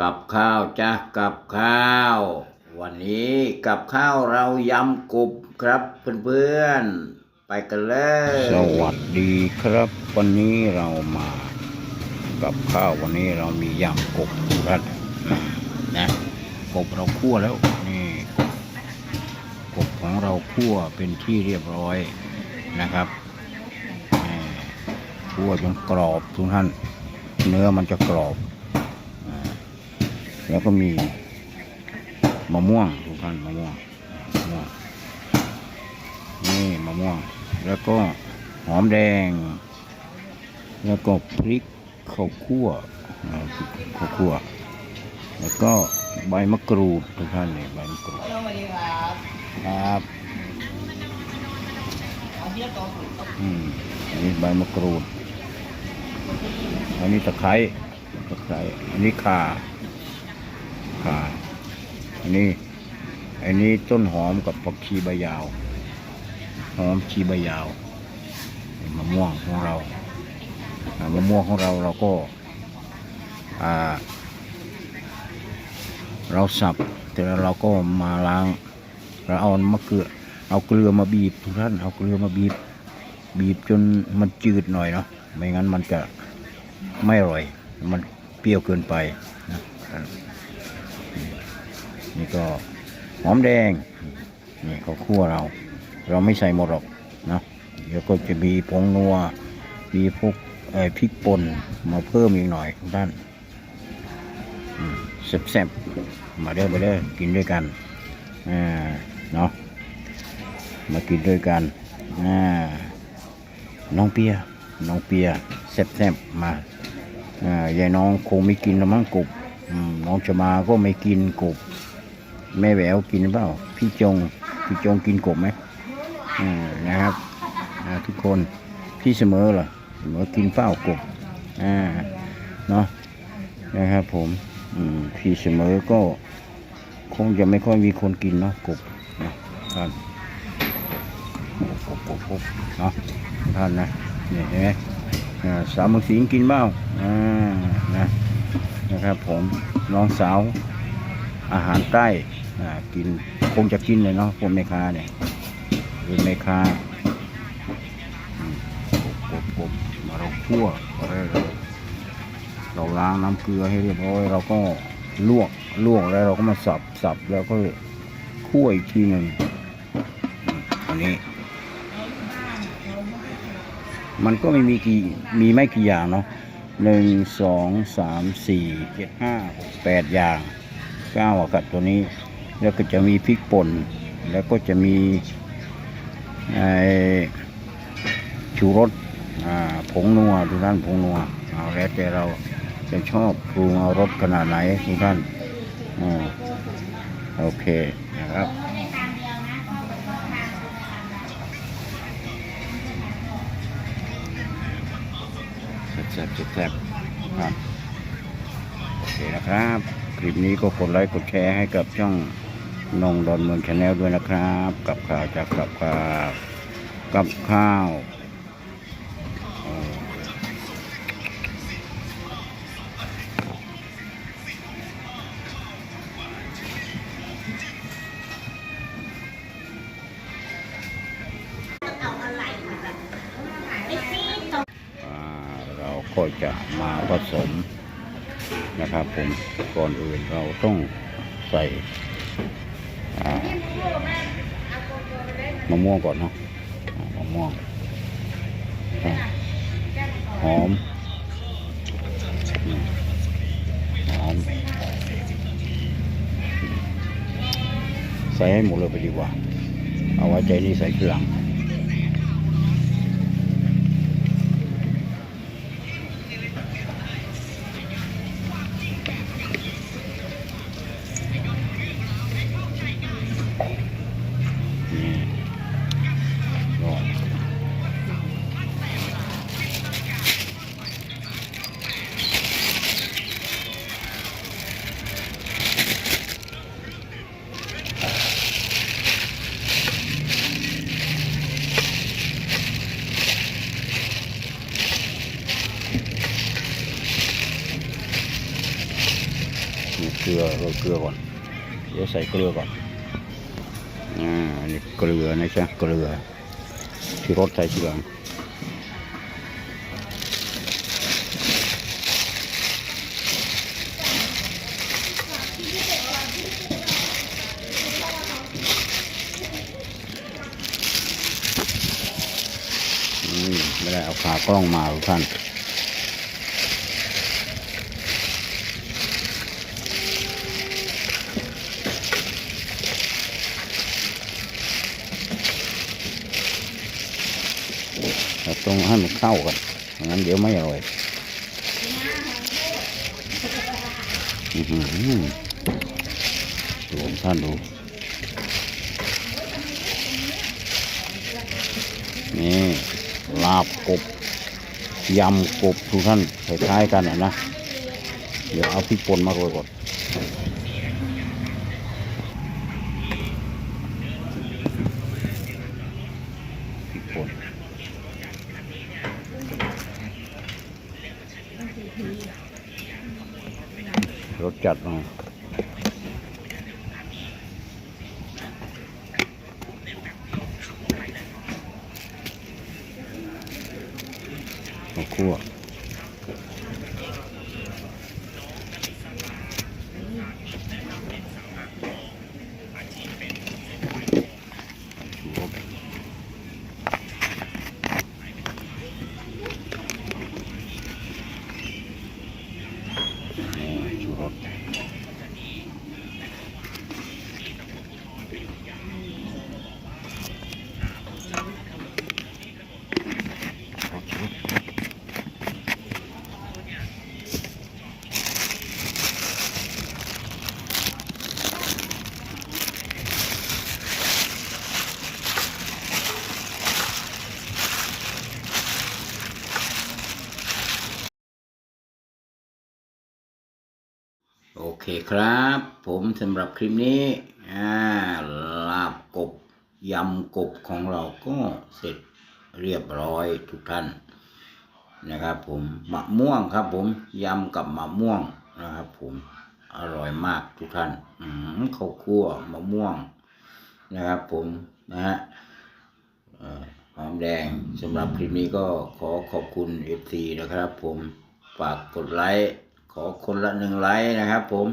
กับข้าวจ้ะกับข้าว วันนี้กับข้าวเรายำกุบครับเพื่อนๆไปกันเลย สวัสดีครับ วันนี้เรามา กับข้าววันนี้เรามียำกบครับนะกบเราคั่วแล้วนี่กบของเราคั่วเป็นที่เรียบร้อยนะครับคั่วจนกรอบทุกท่านเนื้อมันจะกรอบ แล้วก็มีมะม่วงทุกท่านมะม่วงมะม่วงนี่มะม่วง แล้วก็หอมแดง แล้วก็พริกข้าวคั่วข้าวคั่ว แล้วก็ใบมะกรูดทุกท่านนี่ใบมะกรูดครับครับเอาเที่ยวต่อถูกอืมอันนี้ใบมะกรูด อันนี้ตะไคร้ตะไคร้อันนี้ข่า นนี้อันนี้ต้นหอมกับผักชีใบยาว หอมชีใบยาวมะม่วงของเรามะม่วงของเราเราก็าเราสับแต่แล้วเราก็มาล้างเราเอามะเกลือ เอาเกลือมาบีบทุกท่านเอาเกลือมาบีบ บีบจนมันจืดหน่อยเนาะไม่งั้นมันจะไม่อร่อย มันเปรี้ยวเกินไปนะ นี่ก็หอมแดงนี่เขาคั่วเรา เราไม่ใส่หมดหรอกนะเดี๋ยวก็จะมีผงนัวมีพวกเอ่อพริกป่นมาเพิ่มอีกหน่อยทุกท่านแซ่บๆมาเด้อมาเด้อกินด้วยกันอ่าเนาะมากินด้วยกันอ่าน้องเปียน้องเปียแซ่บๆมาอ่ายายน้องคงไม่กินละมั้งกบน้องจะมาก็ไม่กินกบ แม่แหววกินเปล่า พี่จง พี่จงกินกบไหมนะครับทุกคนพี่เสมอเหรอเสมอกินเฝ้ากบอ่าเนาะนะครับผมพี่เสมอก็ คงจะไม่ค่อยมีคนกินเนาะกบนะท่านกบกบกบเนาะท่านนะเนี่ยเห็นไหมสาวมืองสิงกินเปล่าอ่านะนะครับผมน้องสาวอาหารใต้ กินคงจะกินเลยเนาะพวกแม่ค้าเนี่ยเป็นแม่ค้ากบกบกบมาเราคั่วอะไรเราล้างน้ำเกลือให้เรียบร้อยเราก็ลวกลวกแล้วเราก็มาสับสับแล้วก็คั่วอีกทีหนึ่งอันนี้ มันก็ไม่มีกี่มีไม่กี่อย่างเนาะหนึ่งสองสามสี่เจ็ดห้าแปดอย่างเก้ากับตัวนี้ แล้วก็จะมีพริกป่น แล้วก็จะมีไอ้ชูรสอ่าผงนัวทุกท่านผงนัวเอาแล้วแต่เราจะชอบปรุงเอารสขนาดไหนทุกท่านอโอเคนะครับแซ่บๆแซ่บๆครับโอเคนะครับ คลิปนี้ก็กดไลค์กดแชร์ให้กับช่อง นงดอนเมืองชาแนลด้วยนะครับ กับข่าวจากกับข่าวกับข้าวอ่าเราก็จะมาผสมนะครับผมก่อนอื่นเราต้องใส่ มะม่วงก่อนเนาะมะม่วงหอมหอมใส่ให้หมดเลยไปดีกว่า เอาไว้ใจนี่ใส่ทีหลัง ลือโรยเกลือก่อน เดี๋ยวใส่เกลือก่อน อ่าอันนี้เกลือนะจ๊ะเกลือที่รสใส่ทีหลังอืมไม่ได้เอาขากล้องมาทุกท่าน ราต้องให้มันเข้ากันงั้นเดี๋ยวไม่อร่อยอือหือดูท่านดูนี่ลาบกบยำกบทุกท่านคล้ายๆกันนะ เดี๋ยวเอาพริกป่นมาโรยก่อนพริกป่น รสจัดมาคั่ว นี่ชูร โอเคครับ ผมสำหรับคลิปนี้ลาบกบยำกบของเราก็เสร็จเรียบร้อยทุกท่านนะครับ ผมมะม่วงครับ ผมยำกับมะม่วงนะครับ ผมอร่อยมากทุกท่านข้าวคั่วมะม่วงนะครับ ผมนะฮะหอมแดงสำหรับคลิปนี้ก็ขอขอบคุณเอฟซีนะครับ ผมฝากกดไลค์ ขอคนละหนึ่งไลค์นะครับผม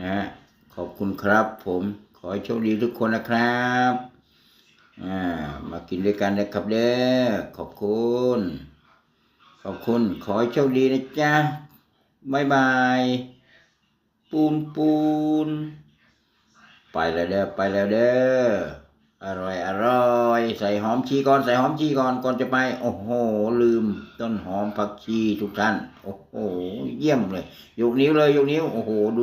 นะฮะขอบคุณครับผมขอโชคดีทุกคนนะครับอ่ามากินด้วยกันนะครับเด้อขอบคุณ ขอบคุณ ขอโชคดีนะจ๊ะบายบาย ปูนปูน ไปแล้วเด้อไปแล้วเด้อ อร่อย อร่อย ใส่หอมชีก่อนใส่หอมชีก่อนก่อนจะไป โอ้โห ลืม ต้นหอมผักชีทุกท่าน โอ้โห เยี่ยมเลยยกนิ้วเลยยกนิ้ว โอ้โห ดู